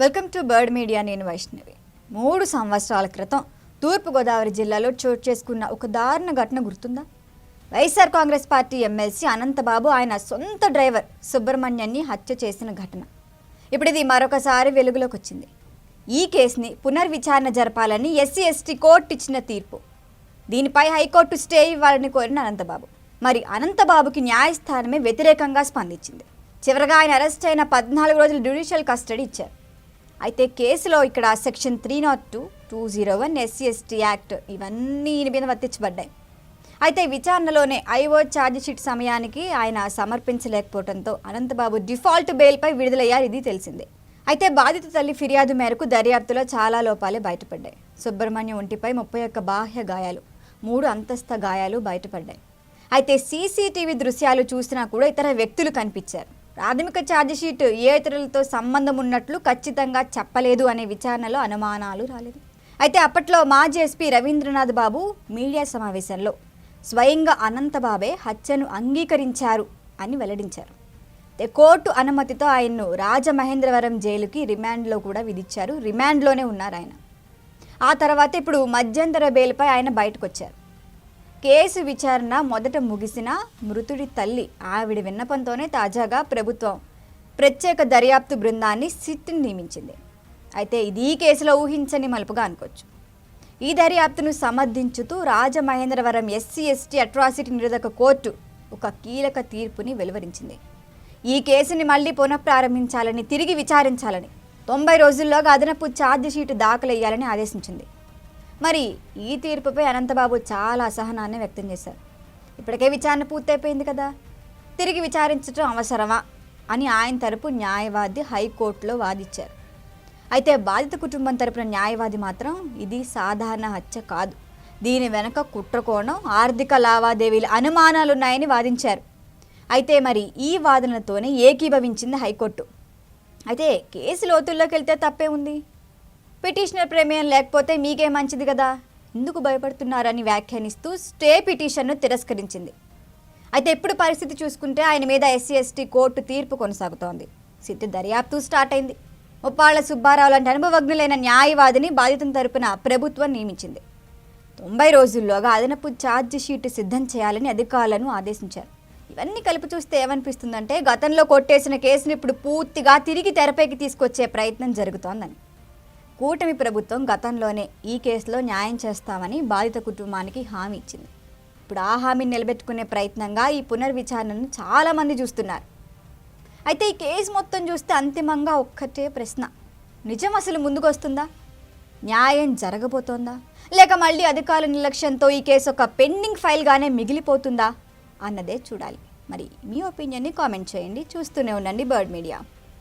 Welcome to bird media నేను వైష్ణవి. మూడు సంవత్సరాల క్రితం తూర్పుగోదావరి జిల్లాలో చోటు చేసుకున్న ఒక దారుణ ఘటన గుర్తుందా? వైఎస్ఆర్ కాంగ్రెస్ పార్టీ ఎమ్మెల్సీ అనంతబాబు ఆయన సొంత డ్రైవర్ సుబ్రహ్మణ్యాన్ని హత్య చేసిన ఘటన. ఇప్పుడు ఇది మరొకసారి వెలుగులోకి వచ్చింది. ఈ కేసుని పునర్విచారణ జరపాలని ఎస్సీ ఎస్టీ కోర్టు ఇచ్చిన తీర్పు. దీనిపై హైకోర్టు స్టే ఇవ్వాలని కోరిన అనంతబాబు. మరి అనంతబాబుకి న్యాయస్థానమే వ్యతిరేకంగా స్పందించింది. చివరగా ఆయన అరెస్ట్ అయిన పద్నాలుగు రోజులు జ్యుడిషియల్ కస్టడీ ఇచ్చారు. అయితే కేసులో ఇక్కడ section three not two two zero one SC ST act ఇవన్నీ ఈయన మీద వర్తించబడ్డాయి. అయితే విచారణలోనే ఐఓ ఛార్జ్ షీట్ సమయానికి ఆయన సమర్పించలేకపోవడంతో అనంతబాబు డిఫాల్ట్ బెయిల్పై విడుదలయ్యారు ఇది తెలిసిందే. అయితే బాధిత తల్లి ఫిర్యాదు మేరకు దర్యాప్తులో చాలా లోపాలే బయటపడ్డాయి. సుబ్రహ్మణ్యం ఒంటిపై ముప్పై ఒక్క బాహ్య గాయాలు మూడు అంతస్థ గాయాలు బయటపడ్డాయి. అయితే సీసీటీవీ దృశ్యాలు చూసినా కూడా ఇతర వ్యక్తులు కనిపించారు. ప్రాథమిక ఛార్జిషీట్ ఏ ఇతరులతో సంబంధం ఉన్నట్లు ఖచ్చితంగా చెప్పలేదు అనే విచారణలో అనుమానాలు రాలేదు. అయితే అప్పట్లో మాజీ ఎస్పీ రవీంద్రనాథ్ బాబు మీడియా సమావేశంలో స్వయంగా అనంతబాబే హత్యను అంగీకరించారు అని వెల్లడించారు. కోర్టు అనుమతితో ఆయన్ను రాజమహేంద్రవరం జైలుకి రిమాండ్లో కూడా విధించారు. రిమాండ్లోనే ఉన్నారు ఆయన. ఆ తర్వాత ఇప్పుడు మధ్యంతర బెయిల్పై ఆయన బయటకు వచ్చారు కేసు విచారణ మొదట ముగిసిన మృతుడి తల్లి ఆవిడ విన్నపంతోనే తాజాగా ప్రభుత్వం ప్రత్యేక దర్యాప్తు బృందాన్ని సిట్ని నియమించింది. అయితే ఇది ఈ కేసులో ఊహించని మలుపుగా అనుకోవచ్చు. ఈ దర్యాప్తును సమర్థించుతూ రాజమహేంద్రవరం ఎస్సీ ఎస్టీ అట్రాసిటీ నిరోధక కోర్టు ఒక కీలక తీర్పుని వెలువరించింది. ఈ కేసుని మళ్ళీ పునఃప్రారంభించాలని తిరిగి విచారించాలని తొంభై రోజుల్లోగా అదనపు ఛార్జ్ షీటు దాఖలయ్యాలని ఆదేశించింది. మరి ఈ తీర్పుపై అనంతబాబు చాలా అసహనాన్ని వ్యక్తం చేశారు. ఇప్పటికే విచారణ పూర్తయిపోయింది కదా. తిరిగి విచారించడం అవసరమా అని ఆయన తరపు న్యాయవాది హైకోర్టులో వాదించారు అయితే బాధిత కుటుంబం తరపున న్యాయవాది మాత్రం ఇది సాధారణ హత్య కాదు. దీని వెనక కుట్రకోణం ఆర్థిక లావాదేవీల అనుమానాలున్నాయని వాదించారు. అయితే మరి ఈ వాదనతోనే ఏకీభవించింది హైకోర్టు. అయితే కేసు లోతుల్లోకి వెళ్తే తప్పే ఉంది పిటిషనర్ ప్రమేయం లేకపోతే మీకే మంచిది కదా? ఎందుకు భయపడుతున్నారని వ్యాఖ్యానిస్తూ స్టే పిటిషన్ను తిరస్కరించింది. అయితే ఇప్పుడు పరిస్థితి చూసుకుంటే ఆయన మీద ఎస్సీ ఎస్టీ కోర్టు తీర్పు కొనసాగుతోంది. సిద్ధి దర్యాప్తు స్టార్ట్ అయింది. ముప్పాళ్ళ సుబ్బారావు లాంటి అనుభవజ్ఞులైన న్యాయవాదిని బాధితుల తరపున ప్రభుత్వం నియమించింది. తొంభై రోజుల్లోగా అదనపు ఛార్జ్ షీట్ సిద్ధం చేయాలని అధికారులను ఆదేశించారు. ఇవన్నీ కలిపి చూస్తే ఏమనిపిస్తుందంటే గతంలో కొట్టేసిన కేసును ఇప్పుడు పూర్తిగా తిరిగి తెరపైకి తీసుకొచ్చే ప్రయత్నం జరుగుతోందని. కూటమి ప్రభుత్వం గతంలోనే ఈ కేసులో న్యాయం చేస్తామని బాధిత కుటుంబానికి హామీ ఇచ్చింది. ఇప్పుడు ఆ హామీని నిలబెట్టుకునే ప్రయత్నంగా ఈ పునర్విచారణను చాలామంది చూస్తున్నారు. అయితే ఈ కేసు మొత్తం చూస్తే అంతిమంగా ఒక్కటే ప్రశ్న. నిజం అసలు ముందుకు వస్తుందా న్యాయం జరగబోతోందా? లేక మళ్ళీ అధికారుల నిర్లక్ష్యంతో ఈ కేసు ఒక పెండింగ్ ఫైల్గానే మిగిలిపోతుందా? అన్నదే చూడాలి. మరి మీ ఒపీనియన్ని కామెంట్ చేయండి. చూస్తూనే ఉండండి బర్డ్ మీడియా.